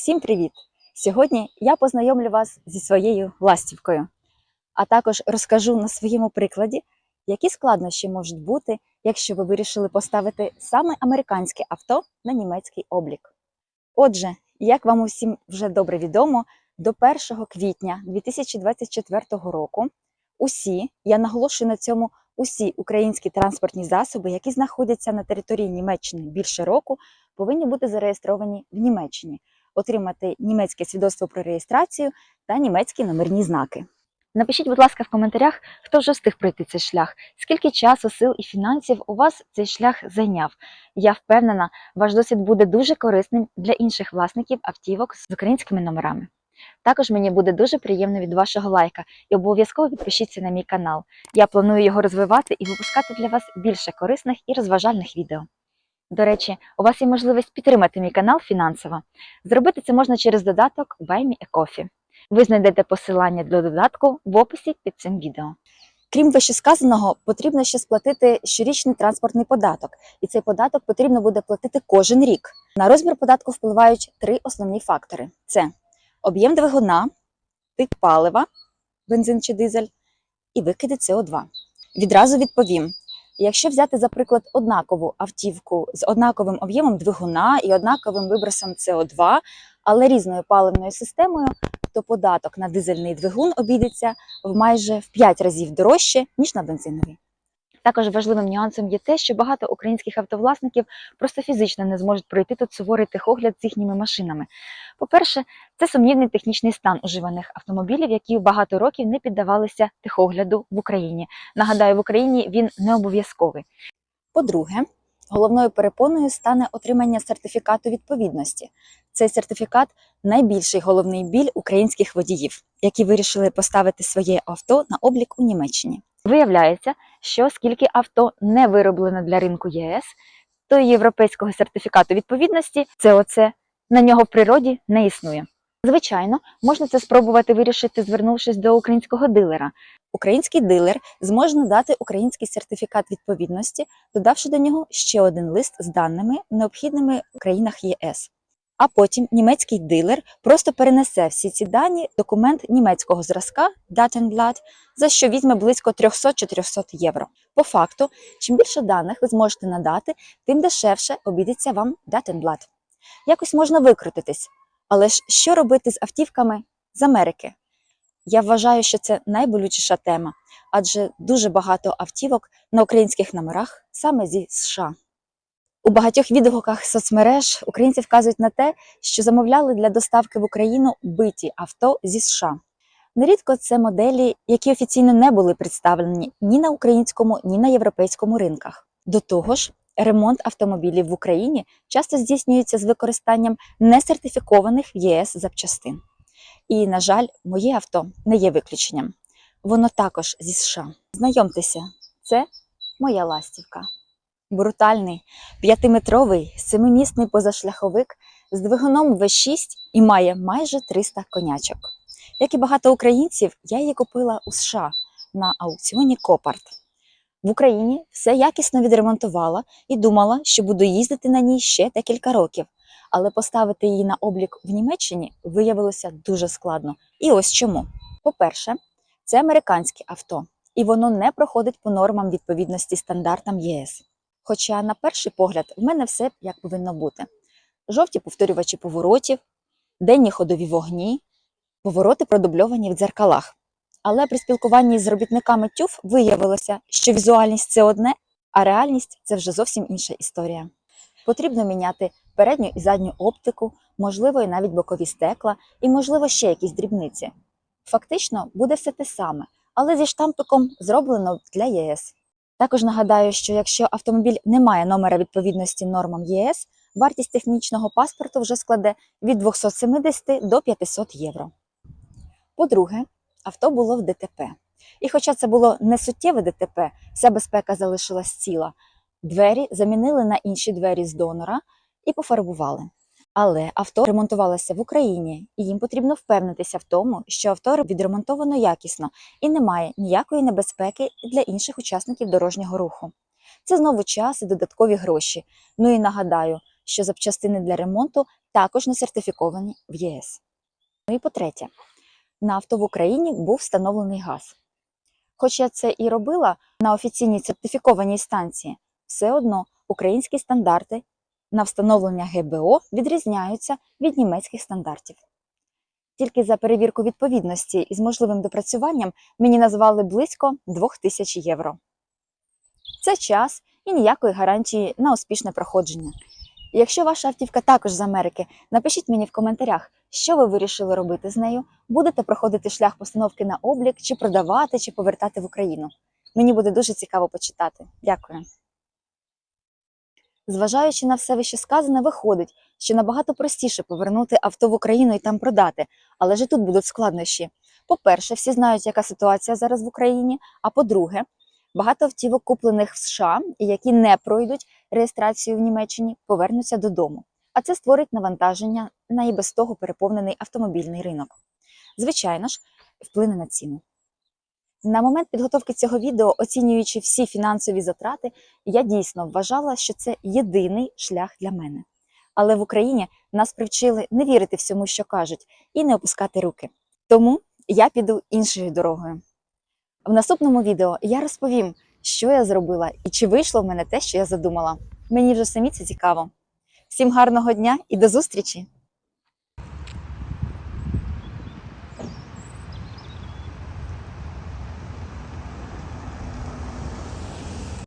Всім привіт! Сьогодні я познайомлю вас зі своєю ластівкою, а також розкажу на своєму прикладі, які складнощі можуть бути, якщо ви вирішили поставити саме американське авто на німецький облік. Отже, як вам усім вже добре відомо, до 1 квітня 2024 року усі, я наголошую на цьому, усі українські транспортні засоби, які знаходяться на території Німеччини більше року, повинні бути зареєстровані в Німеччині, отримати німецьке свідоцтво про реєстрацію та німецькі номерні знаки. Напишіть, будь ласка, в коментарях, хто вже встиг пройти цей шлях, скільки часу, сил і фінансів у вас цей шлях зайняв. Я впевнена, ваш досвід буде дуже корисним для інших власників автівок з українськими номерами. Також мені буде дуже приємно від вашого лайка і обов'язково підпишіться на мій канал. Я планую його розвивати і випускати для вас більше корисних і розважальних відео. До речі, у вас є можливість підтримати мій канал фінансово. Зробити це можна через додаток Buy Me a Coffee. Ви знайдете посилання до додатку в описі під цим відео. Крім вищесказаного, потрібно ще сплатити щорічний транспортний податок, і цей податок потрібно буде платити кожен рік. На розмір податку впливають три основні фактори: це об'єм двигуна, тип палива, бензин чи дизель, і викиди СО2. Відразу відповім: якщо взяти, за приклад, однакову автівку з однаковим об'ємом двигуна і однаковим вибросом СО2, але різною паливною системою, то податок на дизельний двигун обійдеться в майже в 5 разів дорожче, ніж на бензиновий. Також важливим нюансом є те, що багато українських автовласників просто фізично не зможуть пройти тут суворий техогляд з їхніми машинами. По-перше, це сумнівний технічний стан уживаних автомобілів, які багато років не піддавалися техогляду в Україні. Нагадаю, в Україні він не обов'язковий. По-друге, головною перепоною стане отримання сертифікату відповідності. Цей сертифікат найбільший головний біль українських водіїв, які вирішили поставити своє авто на облік у Німеччині. Виявляється, що оскільки авто не вироблено для ринку ЄС, то європейського сертифікату відповідності ЦОЦ на нього в природі не існує. Звичайно, можна це спробувати вирішити, звернувшись до українського дилера. Український дилер зможе надати український сертифікат відповідності, додавши до нього ще один лист з даними, необхідними в країнах ЄС. А потім німецький дилер просто перенесе всі ці дані документ німецького зразка Datenblatt, за що візьме близько 300-400 євро. По факту, чим більше даних ви зможете надати, тим дешевше обійдеться вам Datenblatt. Якось можна викрутитись. Але ж що робити з автівками з Америки? Я вважаю, що це найболючіша тема, адже дуже багато автівок на українських номерах саме зі США. У багатьох відгуках соцмереж українці вказують на те, що замовляли для доставки в Україну биті авто зі США. Нерідко це моделі, які офіційно не були представлені ні на українському, ні на європейському ринках. До того ж, ремонт автомобілів в Україні часто здійснюється з використанням несертифікованих в ЄС запчастин. І, на жаль, моє авто не є виключенням. Воно також зі США. Знайомтеся, це моя ластівка. Брутальний, п'ятиметровий, семимісний позашляховик з двигуном V6 і має майже 300 конячок. Як і багато українців, я її купила у США на аукціоні Копарт. В Україні все якісно відремонтувала і думала, що буду їздити на ній ще декілька років. Але поставити її на облік в Німеччині виявилося дуже складно. І ось чому. По-перше, це американське авто, і воно не проходить по нормам відповідності стандартам ЄС. Хоча, на перший погляд, в мене все як повинно бути: жовті повторювачі поворотів, денні ходові вогні, повороти продубльовані в дзеркалах. Але при спілкуванні з робітниками ТЮФ виявилося, що візуальність це одне, а реальність це вже зовсім інша історія. Потрібно міняти передню і задню оптику, можливо, і навіть бокові стекла, і, можливо, ще якісь дрібниці. Фактично буде все те саме, але зі штампиком зроблено для ЄС. Також нагадаю, що якщо автомобіль не має номера відповідності нормам ЄС, вартість технічного паспорту вже складе від 270 до 500 євро. По-друге, авто було в ДТП. І хоча це було не суттєве ДТП, вся безпека залишилась ціла. Двері замінили на інші двері з донора і пофарбували. Але авто ремонтувалося в Україні, і їм потрібно впевнитися в тому, що авто відремонтовано якісно і немає ніякої небезпеки для інших учасників дорожнього руху. Це знову час і додаткові гроші. Ну і нагадаю, що запчастини для ремонту також не сертифіковані в ЄС. Ну і по-третє, на авто в Україні був встановлений газ. Хоч я це і робила на офіційній сертифікованій станції, все одно українські стандарти на встановлення ГБО відрізняються від німецьких стандартів. Тільки за перевірку відповідності із можливим допрацюванням мені назвали близько 2000 євро. Це час і ніякої гарантії на успішне проходження. Якщо ваша автівка також з Америки, напишіть мені в коментарях, що ви вирішили робити з нею, будете проходити шлях постановки на облік, чи продавати, чи повертати в Україну. Мені буде дуже цікаво почитати. Дякую. Зважаючи на все вище сказане, виходить, що набагато простіше повернути авто в Україну і там продати, але ж і тут будуть складнощі. По-перше, всі знають, яка ситуація зараз в Україні. А по-друге, багато автівок, куплених в США, які не пройдуть реєстрацію в Німеччині, повернуться додому. А це створить навантаження на і без того переповнений автомобільний ринок. Звичайно ж, вплине на ціну. На момент підготовки цього відео, оцінюючи всі фінансові затрати, я дійсно вважала, що це єдиний шлях для мене. Але в Україні нас привчили не вірити всьому, що кажуть, і не опускати руки. Тому я піду іншою дорогою. В наступному відео я розповім, що я зробила і чи вийшло в мене те, що я задумала. Мені вже самі це цікаво. Всім гарного дня і до зустрічі!